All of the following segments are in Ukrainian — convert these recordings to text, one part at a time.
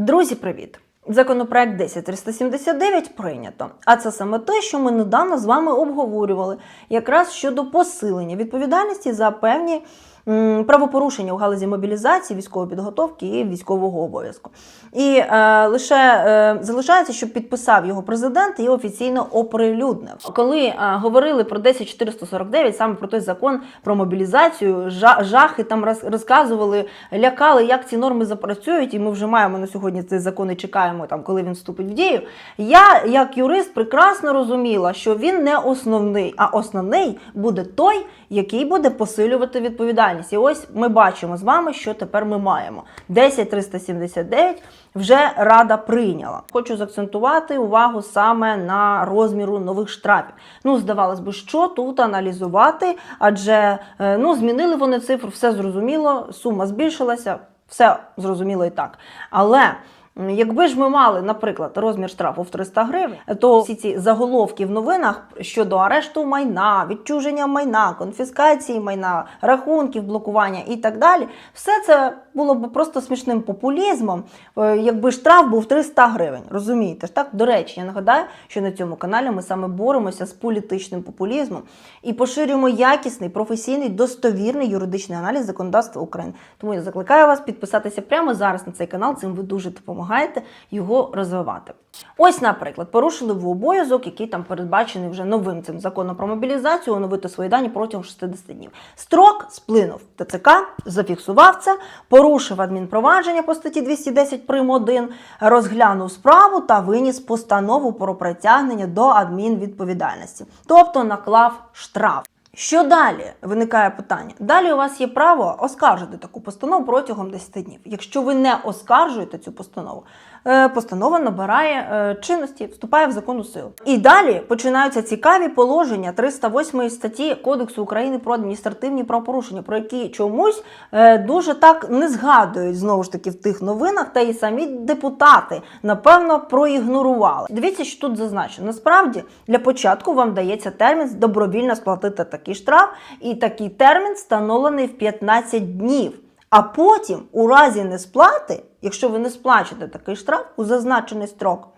Друзі, привіт! Законопроект 10379 прийнято. А це саме те, що ми недавно з вами обговорювали, якраз щодо посилення відповідальності за певні правопорушення у галузі мобілізації, військової підготовки і військового обов'язку. І е, лише е, залишається, щоб підписав його президент і офіційно оприлюднив. Коли е, говорили про 10449, саме про той закон про мобілізацію, жа- жахи там роз- розказували, лякали, як ці норми запрацюють, і ми вже маємо на сьогодні цей закон і чекаємо, там, коли він вступить в дію. Я, як юрист, прекрасно розуміла, що він не основний, а основний буде той, який буде посилювати відповідальність. І ось ми бачимо з вами, що тепер ми маємо. 10379 вже Рада прийняла. Хочу заакцентувати увагу саме на розміру нових штрафів. Ну, здавалось би, що тут аналізувати, адже е, ну, змінили вони цифру, все зрозуміло, сума збільшилася, все зрозуміло і так. Але Якби ж ми мали, наприклад, розмір штрафу в 300 гривень, то всі ці заголовки в новинах щодо арешту майна, відчуження майна, конфіскації майна, рахунків, блокування і так далі, все це було б просто смішним популізмом, е, якби штраф був 300 гривень. Розумієте ж так? До речі, я нагадаю, що на цьому каналі ми саме боремося з політичним популізмом і поширюємо якісний, професійний, достовірний юридичний аналіз законодавства України. Тому я закликаю вас підписатися прямо зараз на цей канал. Цим ви дуже допомагаєте його розвивати. Ось, наприклад, порушили ви обов'язок, який там передбачений вже новим цим законом про мобілізацію, оновити свої дані протягом 60 днів. Строк сплинув. ТЦК зафіксував це, порушив адмінпровадження по статті 210 прим. 1, розглянув справу та виніс постанову про притягнення до адмінвідповідальності, тобто наклав штраф. Що далі виникає питання? Далі у вас є право оскаржити таку постанову протягом 10 днів. Якщо ви не оскаржуєте цю постанову, постанова набирає е, чинності, вступає в законну силу. І далі починаються цікаві положення 308 статті Кодексу України про адміністративні правопорушення, про які чомусь е, дуже так не згадують знову ж таки в тих новинах, та і самі депутати напевно проігнорували. Дивіться, що тут зазначено. Насправді для початку вам дається термін добровільно сплатити такий штраф, і такий термін встановлений в 15 днів. А потім, у разі несплати, якщо ви не сплачете такий штраф у зазначений строк,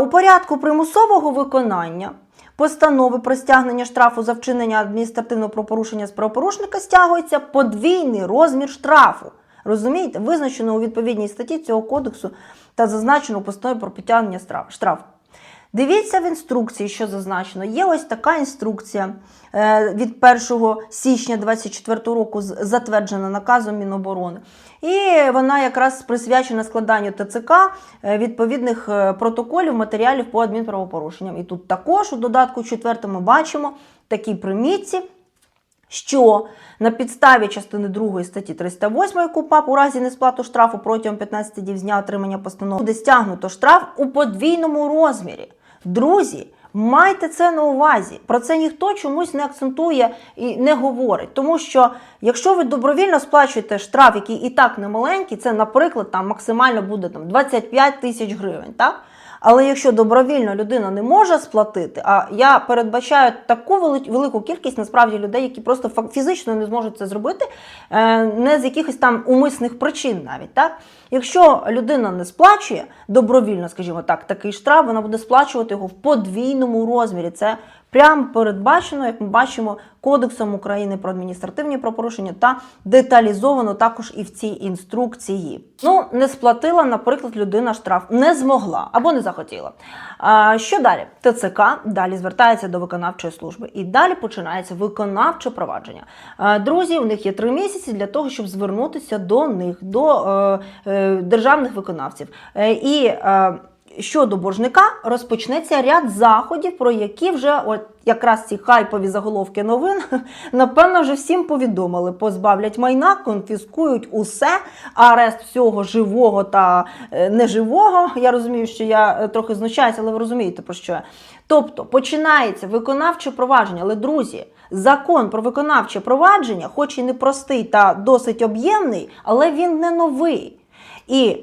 у порядку примусового виконання постанови про стягнення штрафу за вчинення адміністративного правопорушення з правопорушника стягується подвійний розмір штрафу. Розумієте, визначено у відповідній статті цього кодексу та зазначено у про підтягнення штраф- штрафу. Дивіться в інструкції, що зазначено. Є ось така інструкція е, від 1 січня 2024 року, затверджена наказом Міноборони. І вона якраз присвячена складанню ТЦК е, відповідних е, протоколів, матеріалів по адмінправопорушенням. І тут також у додатку 4 ми бачимо такі примітці, що на підставі частини 2 статті 308 КУПАП у разі несплату штрафу протягом 15 днів з дня отримання постанови буде стягнуто штраф у подвійному розмірі. Друзі, майте це на увазі. Про це ніхто чомусь не акцентує і не говорить. Тому що якщо ви добровільно сплачуєте штраф, який і так немаленький, це, наприклад, там максимально буде там 25 тисяч гривень. так? Але якщо добровільно людина не може сплатити, а я передбачаю таку велику кількість насправді людей, які просто фізично не зможуть це зробити, е, не з якихось там умисних причин навіть. Так? Якщо людина не сплачує добровільно, скажімо так, такий штраф, вона буде сплачувати його в подвійному розмірі. Це прямо передбачено, як ми бачимо, Кодексом України про адміністративні правопорушення та деталізовано також і в цій інструкції. Ну, не сплатила, наприклад, людина штраф, не змогла або не захотіла. А, що далі? ТЦК далі звертається до виконавчої служби, і далі починається виконавче провадження. А, друзі, у них є три місяці для того, щоб звернутися до них, до е, е, державних виконавців. Е, і е, щодо боржника розпочнеться ряд заходів, про які вже от якраз ці хайпові заголовки новин, напевно, вже всім повідомили. Позбавлять майна, конфіскують усе, арест всього живого та е, неживого. Я розумію, що я е, трохи знущаюся, але ви розумієте про що. Тобто починається виконавче провадження. Але, друзі, закон про виконавче провадження, хоч і не простий та досить об'ємний, але він не новий. І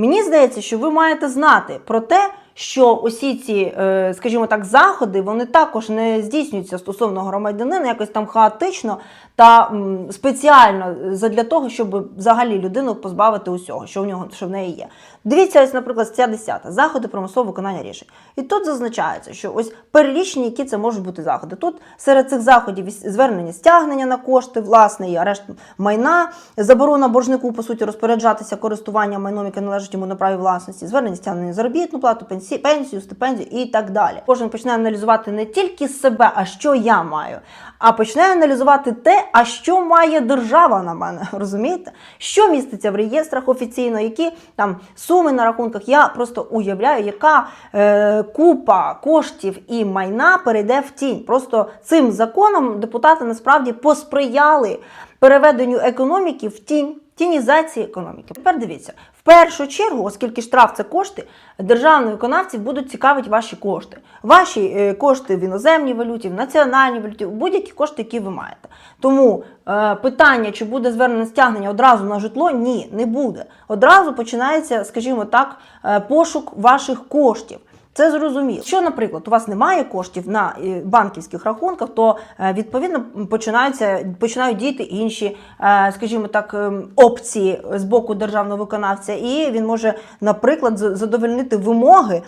Мені здається, що ви маєте знати про те, що усі ці, е, скажімо так, заходи вони також не здійснюються стосовно громадянина якось там хаотично та спеціально задля того, щоб взагалі людину позбавити усього, що в нього що в неї є. Дивіться, ось, наприклад, стаття 10 заходи примусового виконання рішень. І тут зазначається, що ось перелічені, які це можуть бути заходи. Тут серед цих заходів звернення стягнення на кошти, власне, і арешт майна, заборона боржнику, по суті, розпоряджатися користуванням майном, яке належить йому на праві власності, звернення стягнення заробітну плату, пенсі, пенсію, стипендію і так далі. Кожен почне аналізувати не тільки себе, а що я маю, а почне аналізувати те, а що має держава на мене. Розумієте? Що міститься в реєстрах офіційно, які там суми на рахунках. Я просто уявляю, яка е, купа коштів і майна перейде в тінь. Просто цим законом депутати насправді посприяли переведенню економіки в тінь. Тінізації економіки. Тепер дивіться, в першу чергу, оскільки штраф це кошти, державні виконавці будуть цікавити ваші кошти. Ваші е, кошти в іноземній валюті, в національній валюті, будь-які кошти, які ви маєте. Тому е, питання, чи буде звернено стягнення одразу на житло, ні, не буде. Одразу починається, скажімо так, е, пошук ваших коштів. Це зрозуміло. Якщо, наприклад, у вас немає коштів на е, банківських рахунках, то е, відповідно починаються починають діяти інші, е, скажімо так, опції з боку державного виконавця, і він може, наприклад, задовольнити вимоги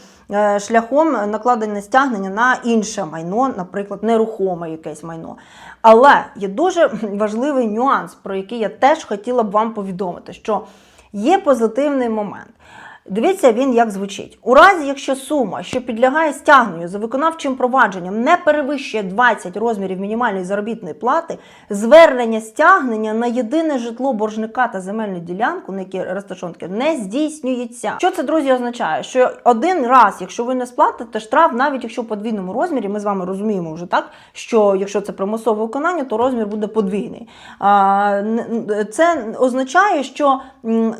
шляхом накладення стягнення на інше майно, наприклад, нерухоме якесь майно. Але є дуже важливий нюанс, про який я теж хотіла б вам повідомити, що є позитивний момент. Дивіться, він як звучить. У разі, якщо сума, що підлягає стягненню за виконавчим провадженням, не перевищує 20 розмірів мінімальної заробітної плати, звернення стягнення на єдине житло боржника та земельну ділянку, на якій розташований, не здійснюється. Що це, друзі, означає? Що один раз, якщо ви не сплатите штраф, навіть якщо в подвійному розмірі, ми з вами розуміємо вже так, що якщо це примусове виконання, то розмір буде подвійний. Це означає, що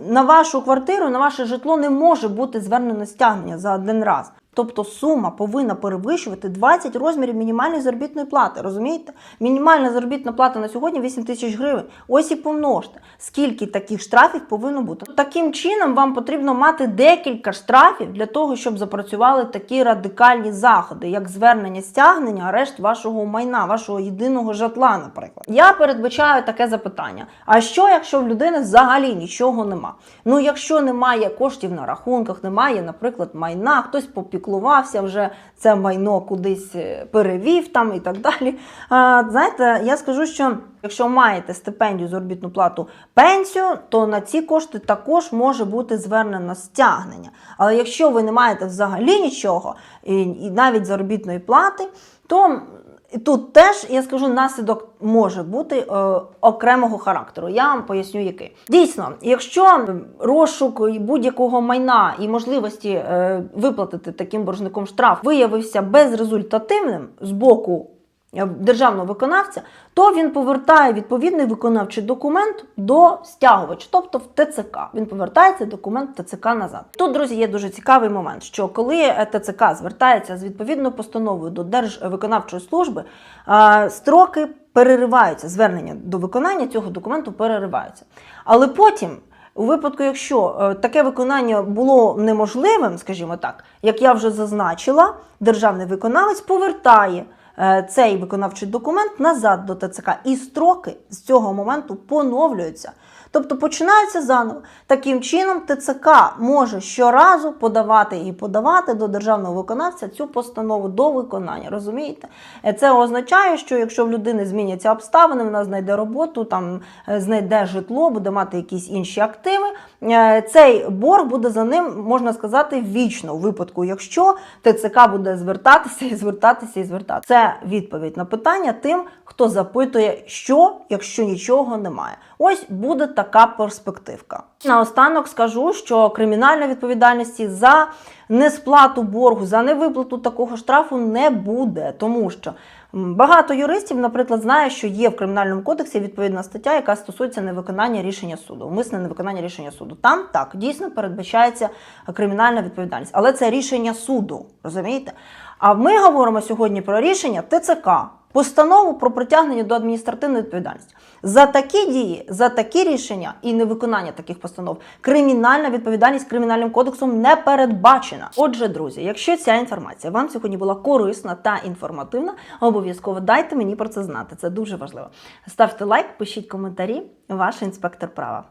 на вашу квартиру, на ваше житло не може бути звернено стягнення за один раз. Тобто сума повинна перевищувати 20 розмірів мінімальної заробітної плати. Розумієте? Мінімальна заробітна плата на сьогодні 8 тисяч гривень. Ось і помножте, скільки таких штрафів повинно бути. Таким чином, вам потрібно мати декілька штрафів для того, щоб запрацювали такі радикальні заходи, як звернення стягнення, арешт вашого майна, вашого єдиного житла, наприклад. Я передбачаю таке запитання: а що, якщо в людини взагалі нічого нема? Ну, якщо немає коштів на рахунках, немає, наприклад, майна, хтось попіклувався вже це майно кудись е, перевів там і так далі. А, знаєте, я скажу, що якщо маєте стипендію, заробітну плату, пенсію, то на ці кошти також може бути звернено стягнення. Але якщо ви не маєте взагалі нічого, і навіть заробітної плати, то і Тут теж я скажу, наслідок може бути е, окремого характеру. Я вам поясню, який. Дійсно, якщо розшук будь-якого майна і можливості е, виплатити таким боржником штраф виявився безрезультативним з боку державного виконавця, то він повертає відповідний виконавчий документ до стягувача, тобто в ТЦК. Він повертає цей документ в ТЦК назад. Тут, друзі, є дуже цікавий момент, що коли е, ТЦК звертається з відповідною постановою до Держвиконавчої служби, е, строки перериваються, звернення до виконання цього документу перериваються. Але потім. У випадку, якщо е, таке виконання було неможливим, скажімо так, як я вже зазначила, державний виконавець повертає е, цей виконавчий документ назад до ТЦК, і строки з цього моменту поновлюються. Тобто починається заново. Таким чином, ТЦК може щоразу подавати і подавати до державного виконавця цю постанову до виконання. Розумієте? Е, Це означає, що якщо в людини зміняться обставини, вона знайде роботу, там е, знайде житло, буде мати якісь інші активи. е, Цей борг буде за ним, можна сказати, вічно у випадку, якщо ТЦК буде звертатися і звертатися і звертатися. Це відповідь на питання тим, хто запитує, що, якщо нічого немає. Ось буде така перспективка. Наостанок скажу, що кримінальної відповідальності за несплату боргу, за невиплату такого штрафу не буде, тому що багато юристів, наприклад, знає, що є в кримінальному кодексі відповідна стаття, яка стосується невиконання рішення суду, умисне невиконання рішення суду. Там так дійсно передбачається кримінальна відповідальність, але це рішення суду, розумієте? А ми говоримо сьогодні про рішення ТЦК. Постанову про притягнення до адміністративної відповідальності. За такі дії, за такі рішення і невиконання таких постанов кримінальна відповідальність кримінальним кодексом не передбачена. Отже, друзі, якщо ця інформація вам сьогодні була корисна та інформативна, обов'язково дайте мені про це знати. Це дуже важливо. Ставте лайк, пишіть коментарі. Ваш інспектор права.